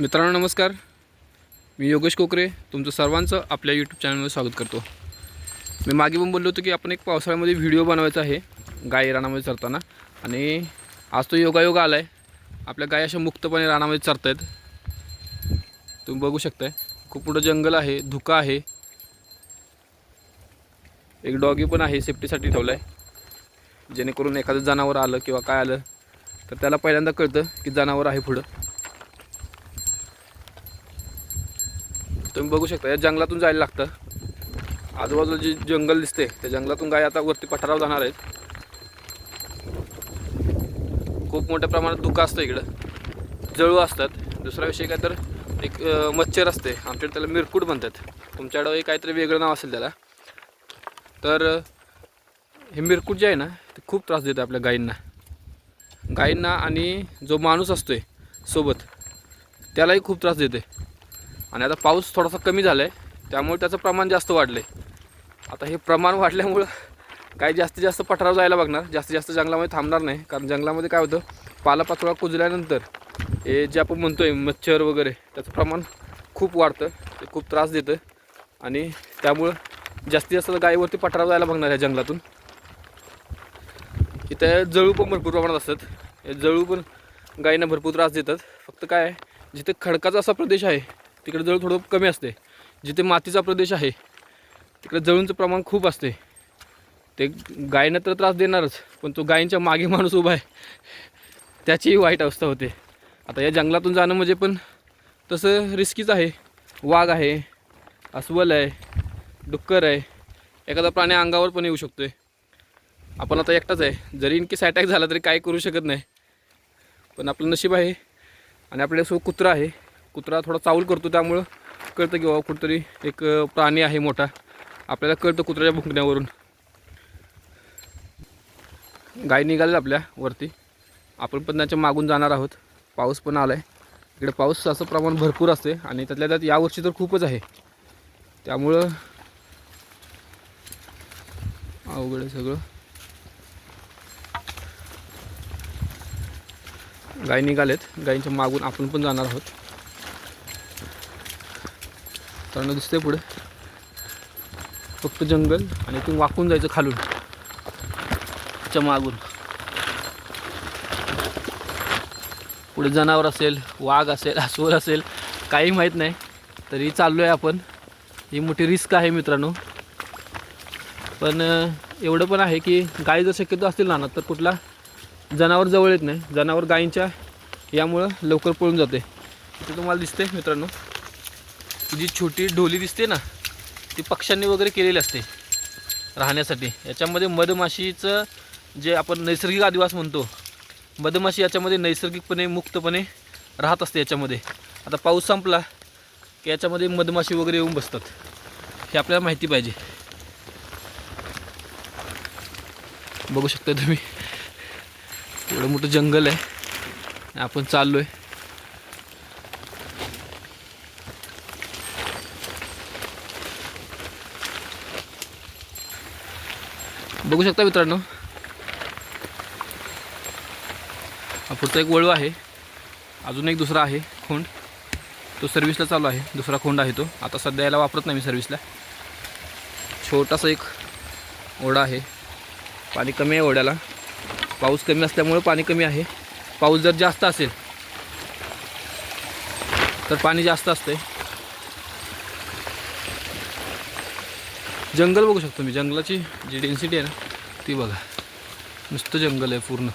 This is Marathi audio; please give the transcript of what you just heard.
मित्रांनो नमस्कार. मी योगेश कोकरे तुमचं सर्वांचं आपल्या यूट्यूब चॅनलमध्ये स्वागत करतो. मी मागे पण बोललो होतो की आपण एक पावसाळ्यामध्ये व्हिडिओ बनवायचा आहे गाई रानामध्ये चरताना. आणि आज तो योगायोग आला आहे आपल्या गाय अशा मुक्तपणे रानामध्ये चरत आहेत तुम्ही बघू शकताय खूप मोठं जंगल आहे धुका आहे. एक डॉगी पण आहे सेफ्टीसाठी ठेवला आहे जेणेकरून एखादं जनावर आलं किंवा काय आलं तर त्याला पहिल्यांदा कळतं की जनावर आहे पुढं. तुम्ही बघू शकता या जंगलातून जायला लागतं. आजूबाजूला जे जंगल दिसते त्या जंगलातून गाय आता वरती पठारावर जाणार आहेत. खूप मोठ्या प्रमाणात दुःख असतं इकडं. जळू असतात. दुसरा विषय काय तर एक मच्छर असते. आमच्याकडे त्याला मिरकूट म्हणतात. तुमच्याकडं एक काहीतरी वेगळं नाव असेल त्याला. तर हे मिरकूट जे आहे ना ते खूप त्रास देतं आपल्या गायींना. गायींना आणि जो माणूस असतोय सोबत त्यालाही खूप त्रास देते. आणि आता पाऊस थोडासा कमी झाला आहे त्यामुळे त्याचं प्रमाण जास्त वाढलं आहे आता हे प्रमाण वाढल्यामुळं काही जास्तीत जास्त पठारावर जायला बघणार. जास्तीत जास्त जंगलामध्ये थांबणार नाही. कारण जंगलामध्ये काय होतं पालापाचोळा कुजल्यानंतर हे जे आपण म्हणतो आहे मच्छर वगैरे त्याचं प्रमाण खूप वाढतं. ते खूप त्रास देतं. आणि त्यामुळं जास्तीत जास्त गायीवरती पठारावर जायला बघणार ह्या जंगलातून. इथे जळू पण भरपूर प्रमाणात असतात. हे जळू पण गायींना भरपूर त्रास देतात. फक्त काय आहे, जिथे खडकाचा असा प्रदेश आहे तिकडे जळ थोडं कमी असते. जिथे मातीचा प्रदेश आहे तिकडे जळूंचं प्रमाण खूप असते. ते गायनं तर त्रास देणारच पण तो गायींच्या मागे माणूस उभा आहे. त्याचीही वाईट अवस्था होते. आता या जंगलातून जाणं म्हणजे पण तसं रिस्कीच आहे. वाघ आहे अस्वल आहे डुक्कर आहे. एखादा प्राणी अंगावर पण येऊ शकतो आहे आपण आता एकटाच आहे. जरी इनकेस अटॅक झाला तरी काय करू शकत नाही. पण आपलं नशीब आहे आणि आपल्यासोबत कुत्रा आहे. कुत्रा थोडा चावल करतो त्यामुळं कळतं की बाबा कुठंतरी एक प्राणी आहे मोठा. आपल्याला कळतं कुत्र्याच्या भुंकण्यावरून. गाय निघाले आपल्या वरती. आपण पण त्याच्या मागून जाणार आहोत. पाऊस पण आला आहे इकडे पाऊस असं प्रमाण भरपूर असते आणि त्यातल्या त्यात यावर्षी तर खूपच आहे. त्यामुळं अवघड आहे सगळं. गाय निघालेत. गायींच्या मागून आपण पण जाणार आहोत. तर दिसतंय पुढे. फक्त जंगल आणि इथून वाकून जायचं खालून. च्या मागून. पुढे जनावर असेल वाघ असेल अस्वल असेल काही माहीत नाही. तरी चाललो आहे आपण. ही मोठी रिस्क आहे मित्रांनो. पण एवढं पण आहे की गाई जर शक्यतो असतील ना तर कुठला? जनावर जवळ येत नाही. जनावर गायींच्या यामुळं लवकर पळून जाते. इथे तुम्हाला दिसते मित्रांनो. जी छोटी ढोली दिसते ना ती पक्ष्यांनी वगैरे केलेली असते राहण्यासाठी. याच्यामध्ये मधमाशीचं जे आपण नैसर्गिक आदिवास म्हणतो मधमाशी याच्यामध्ये नैसर्गिकपणे मुक्तपणे राहत असते याच्यामध्ये. आता पाऊस संपला की याच्यामध्ये मधमाशी वगैरे येऊन बसतात. हे आपल्याला माहिती पाहिजे. बघू शकता तुम्ही. एवढं मोठं जंगल आहे. आपण चाललो आहे बघू शकता मित्रांनो. पुढचा एक वळू आहे. अजून एक दुसरा आहे खोंड. तो सर्व्हिसला चालू आहे. दुसरा खोंड आहे तो. आता सध्या याला वापरत नाही मी सर्व्हिसला छोटासा एक ओढा आहे. पाणी कमी आहे ओढ्याला. पाऊस कमी असल्यामुळे पाणी कमी आहे. पाऊस जर जास्त असेल तर पाणी जास्त असतं जंगल बघू शकतो मी. जंगलाची जी डेन्सिटी आहे ना ती बघा. नुसतं जंगल आहे पूर्ण.